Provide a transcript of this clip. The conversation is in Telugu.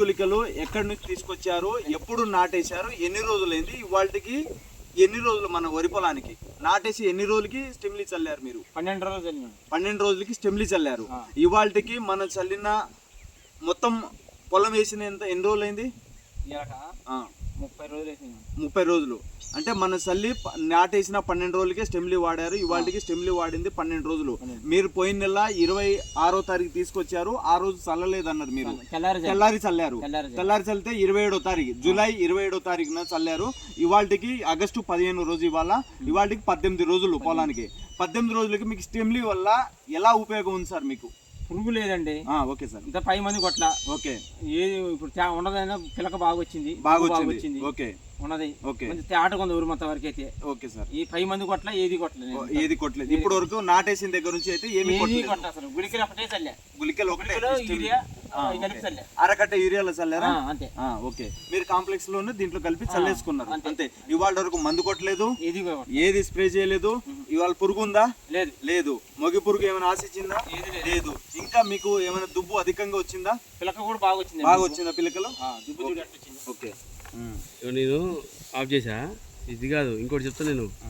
గుళికలు ఎక్కడి నుంచి తీసుకొచ్చారు ఎప్పుడు నాటేశారు ఎన్ని రోజులైంది ఇవాళకి ఎన్ని రోజులు మన వరి పొలానికి? నాటేసి ఎన్ని రోజులకి స్టెమ్లీ చల్లారు మీరు? పన్నెండు రోజులు పన్నెండు రోజులకి స్టెమ్లీ చల్లారు. ఇవాళకి మనం చల్లిన మొత్తం పొలం వేసిన ఎంత ఎన్ని రోజులైంది? ముప్పై రోజులు వేసినాడు ముప్పై రోజులు. అంటే మన చల్లి ప- నాటేసిన పన్నెండు రోజులకే స్టెమ్లీ వాడారు. ఇవాళకి స్టెమ్లీ వాడింది పన్నెండు రోజులు. మీరు పోయిన నెల ఇరవై ఆరో తారీఖు తీసుకొచ్చారు. ఆ రోజు చల్లలేదు అన్నారు మీరు తెల్లారి చల్లి- తెల్లారి చల్లారు. తెల్లారి చల్లి. తెల్లారి చల్లితే ఇరవై ఏడో తారీఖు జూలై ఇరవై ఏడో తారీఖున చల్లారు. ఇవాళకి ఆగస్టు పదిహేను రోజు ఇవాళ ఇవాళకి పద్దెనిమిది రోజులు పొలానికి. పద్దెనిమిది రోజులకి మీకు స్టెమ్లీ వల్ల ఎలా ఉపయోగం ఉంది సార్ మీకు? పురుగు లేదండి. Okay sir. ఇంత పై మంది కొట్ల. ఓకే. ఏది ఇప్పుడు ఉన్నదైనా పిలక బాగా వచ్చింది బాగా వచ్చింది ఓకే. ఉన్నది. ఓకే. తేటగా ఉంది ఊరు మొత్తం వరకు అయితే. Okay sir. ఈ పై మంది కొట్ల ఏది కొట్టలేదు ఏది కొట్టలేదు ఇప్పటి వరకు నాటేసిన దగ్గర నుంచి అయితే ఏమి కొట్ట అసలు? గుడికి ఒకటే చల్లే. గుళికలు ఒకటే. యూరియా అరకట్ట యూరియాలో చల్లారా? అంతే. ఓకే. మీరు కాంప్లెక్స్లోనే దీంట్లో కలిపి చల్లేసుకున్నారు. అంతే. ఇవాళ వరకు మందు కొట్టలేదు. ఏది కొట్ట ఏది స్ప్రే చేయలేదు. ఇవాళ పురుగు ఉందా లేదు. లేదు. మొగి పురుగు ఏమైనా ఆశించిందా? ఏది లేదు. లేదు. ఇంకా మీకు ఏమైనా దుబ్బు అధికంగా వచ్చిందా? పిలక కూడా బాగా వచ్చింది బాగా వచ్చిందా పిల్లకలు ఆ, దుబ్బు చూడు. ఎట్లా వచ్చింది ఓకే నేను ఆఫ్ చేసా ఇది కాదు ఇంకోటి చెప్తా నేను. ఆ.